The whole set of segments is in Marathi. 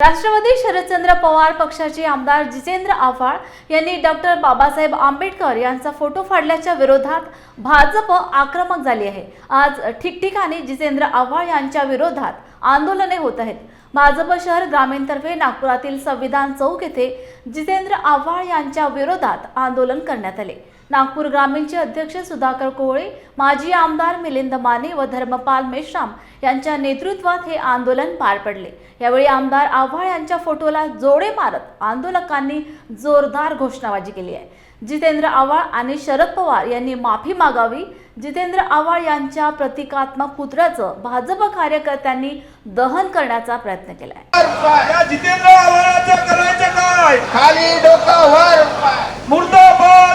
राष्ट्रवादी शरदचंद्र पवार पक्षाचे आमदार जितेंद्र आव्हाड यांनी डॉक्टर बाबासाहेब आंबेडकर यांचा फोटो फाडल्याच्या विरोधात भाजप आक्रमक झाली आहे. आज ठिकठिकाणी जितेंद्र आव्हाड यांच्या विरोधात आंदोलने होत आहेत. भाजप शहर ग्रामीणतर्फे नागपुरातील संविधान चौक येथे जितेंद्र आव्हाड यांच्या विरोधात आंदोलन करण्यात आले. नागपूर ग्रामीणचे अध्यक्ष सुधाकर कोहळे माजी आमदार मिलिंद माने व धर्मपाल मेश्राम यांच्या नेतृत्वात हे आंदोलन पार पडले. यावेळी आमदार आव्हाड यांच्या फोटोला जोडे मारत आंदोलकांनी जोरदार घोषणाबाजी केली आहे. जितेंद्र आव्हाड आणि शरद पवार यांनी माफी मागावी. जितेंद्र आव्हाड यांच्या प्रतिकात्मक पुतळ्याचं भाजप कार्यकर्त्यांनी दहन करण्याचा प्रयत्न केला आहे या जितेंद्र आव्हाडाचं करायचं काय? खाली डोकं वर. मुर्दाबाद!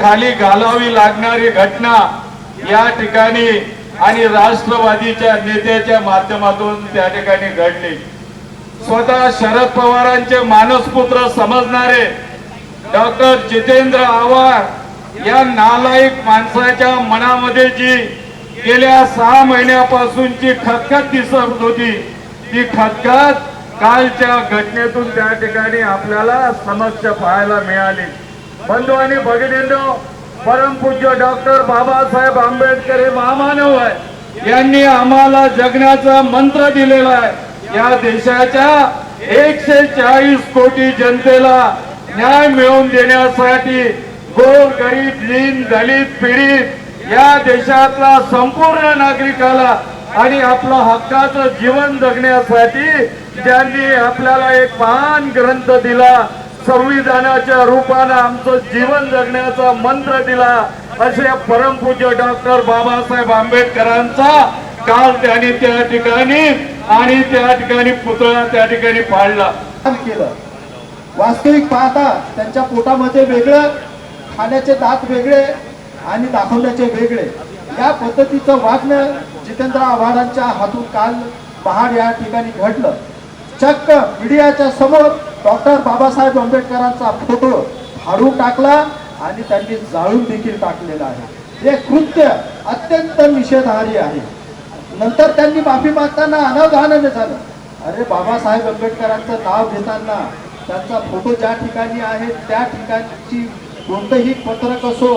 खाली घालावी लागणारी घटना या ठिकाणी आणि राष्ट्रवादीच्या नेत्याच्या माध्यमातून त्या ठिकाणी घडली. स्वतः शरद पवारांचे मानसपुत्र समजणारे डॉक्टर जितेंद्र आव्हाड या नालायक माणसाच्या मनामध्ये जी गेल्या सहा महिन्यापासूनची खतखत दिसत होती. ती खतखत कालच्या घटनेतून त्या ठिकाणी आपल्याला समस्या पाहायला मिळाली. बंधू आणि भगिनींनो परमपूज्य डॉक्टर बाबासाहेब आंबेडकर हे महामानव आहे यांनी आम्हाला जगण्याचा मंत्र दिलेला आहे. या देशाच्या एकशे चाळीस कोटी जनतेला न्याय मिळवून देण्यासाठी गोर गरीब लीन दलित पीडित या देशातला संपूर्ण नागरिकाला आणि आपलं हक्काचं जीवन जगण्यासाठी ज्यांनी आपल्याला एक महान ग्रंथ दिला संविधानाच्या रूपानं आमचं जीवन जगण्याचा मंत्र दिला असे परमपूज्य डॉक्टर बाबासाहेब आंबेडकरांचा काल त्यांनी त्या ठिकाणी आणि त्या ठिकाणी पुतळा त्या ठिकाणी पाडला. केलं. वास्तविक पाहता त्यांच्या पोटामध्ये वेगळं खाण्याचे दात वेगळे आणि दाखवण्याचे वेगळे. या पद्धतीचं वागणं जितेंद्र आव्हाडांच्या हातून काल महाड या ठिकाणी घडलं. चक्क मीडियाच्या समोर डॉक्टर बाबासाहेब आंबेडकरांचा फोटो फाडून टाकला आणि त्यांनी जाळून देखील टाकलेला आहे. हे कृत्य अत्यंत निषेधार्ह आहे. नंतर त्यांनी माफी मागताना अनावधानाने झालं. अरे बाबासाहेब आंबेडकरांचं नाव घेताना त्यांचा फोटो ज्या ठिकाणी आहे त्या ठिकाणची कोणतंही पत्रक असो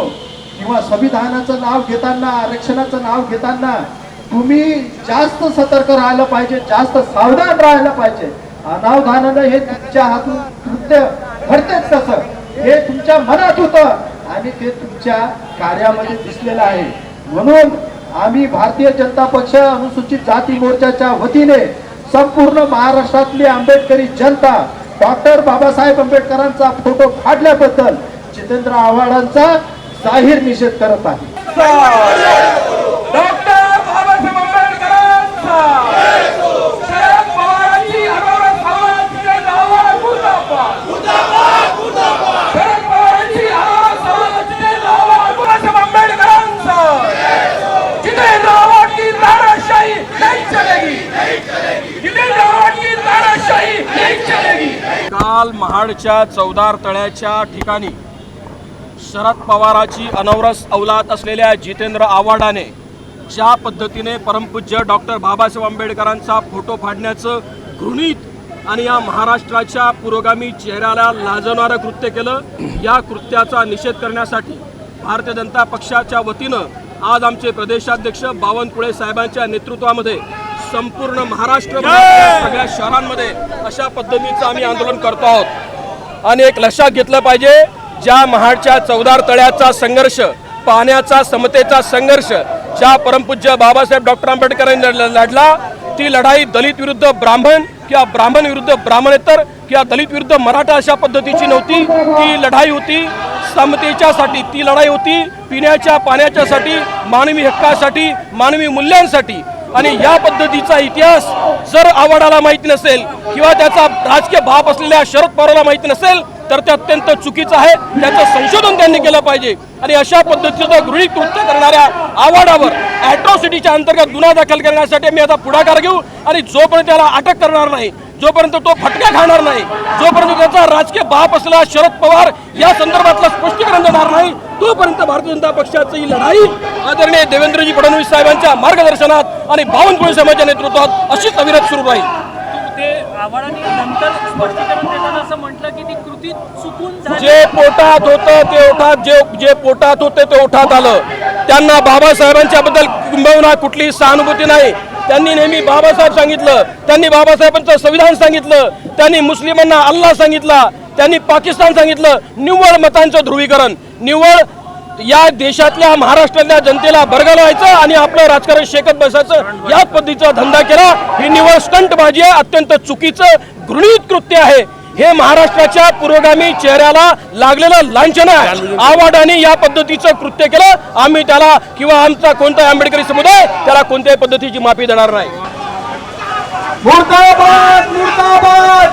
किंवा संविधानाचं नाव घेताना आरक्षणाचं नाव घेताना तुम्ही जास्त सतर्क राहायला पाहिजे जास्त सावधान राहायला पाहिजे. अनावधानानं हे तुमच्या हातून कृत्य घडतेच तसं. हे तुमच्या मनात होतं आणि ते तुमच्या कार्यामध्ये दिसलेलं आहे. म्हणून आम्ही भारतीय जनता पक्ष अनुसूचित जाती मोर्चाच्या वतीने संपूर्ण महाराष्ट्रातली आंबेडकरी जनता डॉक्टर बाबासाहेब आंबेडकरांचा फोटो फाडल्याबद्दल जितेंद्र आव्हाडांचा जाहीर निषेध करत आहे. काल महाडच्या चौदार तळ्याच्या ठिकाणी शरद पवाराची अनवरस अवलाद असलेल्या जितेंद्र आव्हाडाने ज्या पद्धतीने परमपूज्य डॉक्टर बाबासाहेब आंबेडकरांचा फोटो फाडण्याचं घृणित आणि या महाराष्ट्राच्या पुरोगामी चेहऱ्याला लाजवणारं कृत्य केलं या कृत्याचा निषेध करण्यासाठी भारतीय जनता पक्षाच्या वतीनं आज आमचे प्रदेशाध्यक्ष बावनकुळे साहेबांच्या नेतृत्वामध्ये संपूर्ण महाराष्ट्र सगळ्या शहरांमध्ये अशा पद्धतीचं आम्ही आंदोलन करतो आहोत. आणि एक लक्षात घेतलं पाहिजे ज्या महाडच्या चौदार तळ्याचा संघर्ष पाण्याचा समतेचा संघर्ष ज्या परमपूज्य बाबासाहेब डॉक्टर आंबेडकरांनी लढला ती लढाई दलित विरुद्ध ब्राह्मण किंवा ब्राह्मण विरुद्ध ब्राह्मणेतर किंवा दलित विरुद्ध मराठा अशा पद्धतीची नव्हती. ती लढाई होती समतेच्यासाठी ती लढाई होती पिण्याच्या पाण्याच्यासाठी मानवी हक्कासाठी मानवी मूल्यांसाठी. आणि या पद्धतीचा इतिहास जर आवडाला माहिती नसेल किंवा त्याचा राजकीय भाव असलेल्या शरद पवारला माहिती नसेल तर ते अत्यंत चुकीचं आहे. त्याचं संशोधन त्यांनी केलं पाहिजे. आणि अशा पद्धतीचं गृहित कृत्य करणाऱ्या आव्हाडावर ॲट्रॉसिटीच्या अंतर्गत गुन्हा दाखल करण्यासाठी मी आता पुढाकार घेऊ आणि जोपर्यंत त्याला अटक करणार नाही जोपर्यंत तो फटका खाणार नाही जोपर्यंत त्याचा राजकीय बाप असलेला शरद पवार या संदर्भातलं स्पष्टीकरण देणार नाही तोपर्यंत भारतीय जनता पक्षाची ही लढाई आदरणीय देवेंद्रजी फडणवीस साहेबांच्या मार्गदर्शनात आणि बावनकुळे साहेबांच्या नेतृत्वात अशीच अविरत सुरू राहील. ते आव्हाडांनी नंतर स्पष्टीकरण देताना असं म्हटलं की ती कृती चुकून जे पोटात होतं ते ओठात जे जे पोटात होते ते ओठात आलं. त्यांना बाबासाहेबांच्या बद्दल किंबवना कुठली सहानुभूती नाही. त्यांनी नेहमी बाबासाहेब सांगितलं. त्यांनी बाबासाहेबांचं संविधान सांगितलं. त्यांनी मुस्लिमांना अल्ला सांगितला. त्यांनी पाकिस्तान सांगितलं. निव्वळ मतांचं ध्रुवीकरण. निव्वळ या देशातल्या महाराष्ट्रातल्या जनतेला बरगलायचं आणि आपलं राजकारण शेकत बसायचं. या पद्धतीचा धंदा केला. ही निवळ स्टंटबाजी आहे. अत्यंत चुकीचं घृणित कृत्य आहे. हे महाराष्ट्राच्या पुरोगामी चेहऱ्याला लागलेलं लांछन आहे. आव्हाडाने या पद्धतीचं कृत्य केलं. आम्ही त्याला किंवा आमचा कोणता आंबेडकरी समुदाय त्याला कोणत्याही पद्धतीची माफी देणार नाही. मुर्दाबाद मुर्दाबाद!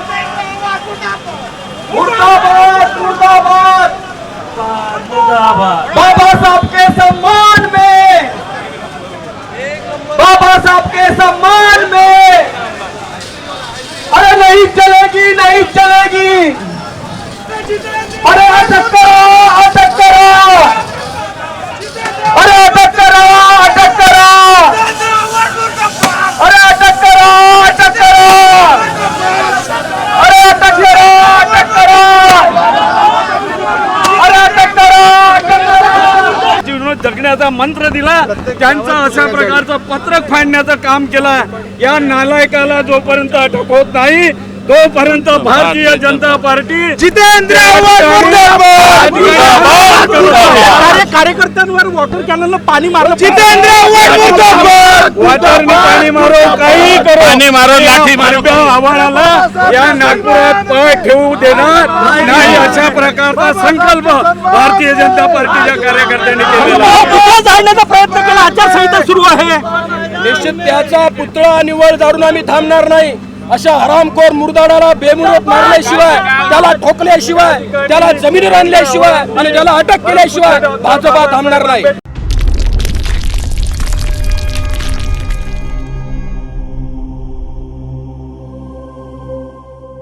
मुर्दाबाद मुर्दाबाद! बाबा साहब के सम्मान में बाबा साहब के सम्मान में अरे नहीं चलेगी नहीं चलेगी अरे अटक करो अटक करो अरे अटक करो अटक करो अरे अटक करो अटक करो अरे अटक करो अटक करो अरे अटक करो अटक करो जगण्याचा मंत्र दिला. त्यांचं अशा प्रकारचं पत्रक फाडण्याचं काम केलं. या नालायकाला जोपर्यंत अटक होत नाही तोपर्यंत भारतीय जनता पार्टी जितेंद्र कार्यकर्त्यांवर वॉटर कॅनल पाणी मारलं. जितेंद्र पाणी मारो काही करो पाणी मारो लाठी मारो आव्हानाला या नागपुरात पाय ठेवू देणार नाही अशा प्रकारचा संकल्प भारतीय जनता पार्टीच्या कार्यकर्त्यांनी केलेला जाण्याचा प्रयत्न केला. आचारसंहिता सुरू आहे. निश्चित त्याचा पुतळा निवळ जाळून आम्ही थांबणार नाही. अशा हरामखोर मुरदाडाला बेमुरत मारल्याशिवाय त्याला ठोकल्याशिवाय त्याला जमिनीवर आणल्याशिवाय आणि त्याला अटक केल्याशिवाय भाजपा थांबणार नाही.